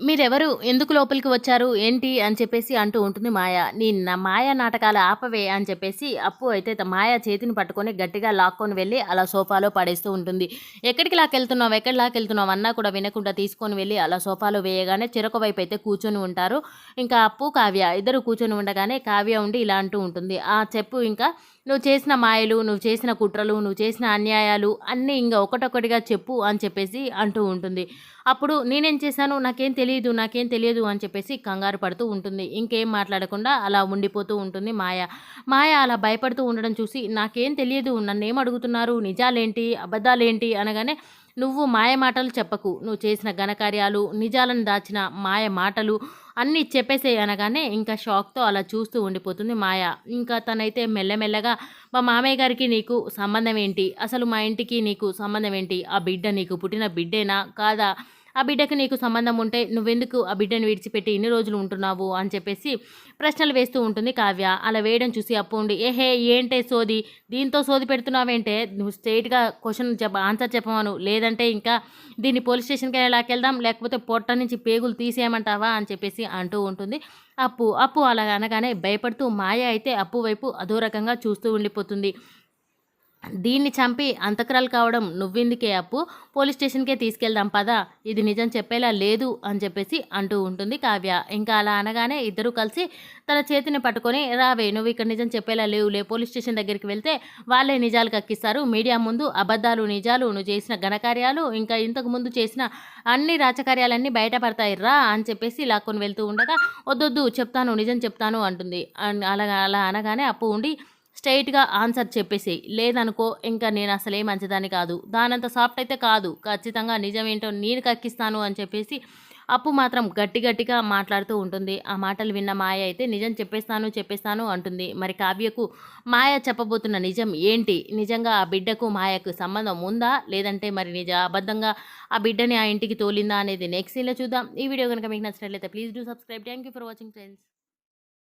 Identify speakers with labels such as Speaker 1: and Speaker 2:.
Speaker 1: మీరెవరు? ఎందుకు లోపలికి వచ్చారు? ఏంటి? అని చెప్పేసి అంటూ ఉంటుంది మాయ. నీ నా మాయ నాటకాలు ఆపవే అని చెప్పేసి అప్పు అయితే మాయ చేతిని పట్టుకొని గట్టిగా లాక్కొని వెళ్ళి అలా సోఫాలో పడేస్తూ ఉంటుంది. ఎక్కడికి లాకెళ్తున్నావు ఎక్కడి లాకెళ్తున్నావు అన్నా కూడా వినకుండా తీసుకొని వెళ్ళి అలా సోఫాలో వేయగానే చిరొక వైపు అయితే కూర్చొని ఉంటారు. ఇంకా అప్పు కావ్య ఇద్దరు కూర్చొని ఉండగానే కావ్య ఉండి ఇలా అంటూ ఉంటుంది. ఆ చెప్పు ఇంకా. నువ్వు చేసిన మాయలు నువ్వు చేసిన కుట్రలు నువ్వు చేసిన అన్యాయాలు అన్నీ ఇంకా ఒకటొకటిగా చెప్పు అని చెప్పేసి అంటూ ఉంటుంది. అప్పుడు నేనేం చేశాను? నాకేం తెలియదు తెలియదు నాకేం తెలియదు అని చెప్పేసి కంగారు పడుతూ ఉంటుంది. ఇంకేం మాట్లాడకుండా అలా ఉండిపోతూ ఉంటుంది మాయ. మాయ అలా భయపడుతూ ఉండడం చూసి నాకేం తెలియదు నన్ను ఏం అడుగుతున్నారు నిజాలేంటి అబద్ధాలేంటి అనగానే నువ్వు మాయ మాటలు చెప్పకు. నువ్వు చేసిన ఘనకార్యాలు నిజాలను దాచిన మాయ మాటలు అన్నీ చెప్పేసే అనగానే ఇంకా షాక్తో అలా చూస్తూ ఉండిపోతుంది మాయ. ఇంకా తనైతే మెల్లమెల్లగా మా మామయ్య గారికి నీకు సంబంధం ఏంటి? అసలు మా ఇంటికి నీకు సంబంధం ఏంటి? ఆ బిడ్డ నీకు పుట్టిన బిడ్డేనా? కాదా? ఆ బిడ్డకి నీకు సంబంధం ఉంటే నువ్వెందుకు ఆ బిడ్డను విడిచిపెట్టి ఇన్ని రోజులు ఉంటున్నావు అని చెప్పేసి ప్రశ్నలు వేస్తూ ఉంటుంది కావ్య. అలా వేయడం చూసి అప్పు ఉండి ఏహే ఏంటే సోది? దీంతో సోది పెడుతున్నావేంటే? నువ్వు స్ట్రైట్గా క్వశ్చన్ చెప్ప ఆన్సర్ చెప్పమను. లేదంటే ఇంకా దీన్ని పోలీస్ స్టేషన్కి లాకెళ్దాం లేకపోతే పొట్ట నుంచి పేగులు తీసేయమంటావా? అని చెప్పేసి అంటూ ఉంటుంది అప్పు. అప్పు అలా అనగానే భయపడుతూ మాయ అయితే అప్పు వైపు అదో రకంగా చూస్తూ ఉండిపోతుంది. దీన్ని చంపి అంతకరాలు కావడం నువ్వెందుకే అప్పు? పోలీస్ స్టేషన్కే తీసుకెళ్దాం పదా. ఇది నిజం చెప్పేలా లేదు అని చెప్పేసి అంటూ ఉంటుంది కావ్య. ఇంకా అలా అనగానే ఇద్దరు కలిసి తన చేతిని పట్టుకొని రావే నువ్వు ఇక్కడ నిజం చెప్పేలా లేవులే పోలీస్ స్టేషన్ దగ్గరికి వెళ్తే వాళ్ళే నిజాలు కక్కిస్తారు. మీడియా ముందు అబద్ధాలు నిజాలు నువ్వు చేసిన ఘనకార్యాలు ఇంకా ఇంతకు ముందు చేసిన అన్ని రాచకార్యాలన్నీ బయటపడతాయి రా అని చెప్పేసి లాక్కొని వెళ్తూ ఉండగా వద్దొద్దు చెప్తాను నిజం చెప్తాను అంటుంది. అలా అలా అనగానే అప్పు ఉండి స్ట్రైట్గా ఆన్సర్ చెప్పేసి లేదనుకో ఇంకా నేను అసలే మంచిదాన్ని కాదు. దానంత సాఫ్ట్ అయితే కాదు. ఖచ్చితంగా నిజమేంటో నేను కక్కిస్తాను అని చెప్పేసి అప్పు మాత్రం గట్టి గట్టిగా మాట్లాడుతూ ఉంటుంది. ఆ మాటలు విన్న మాయ అయితే నిజం చెప్పేస్తాను చెప్పేస్తాను అంటుంది. మరి కావ్యకు మాయ చెప్పబోతున్న నిజం ఏంటి? నిజంగా ఆ బిడ్డకు మాయకు సంబంధం ఉందా? లేదంటే మరి నిజ అబద్ధంగా ఆ బిడ్డని ఆ ఇంటికి తోలిందా అనేది నెక్స్ట్ సీన్లో చూద్దాం. ఈ వీడియో కనుక మీకు నచ్చినట్లయితే please do subscribe thank you for watching friends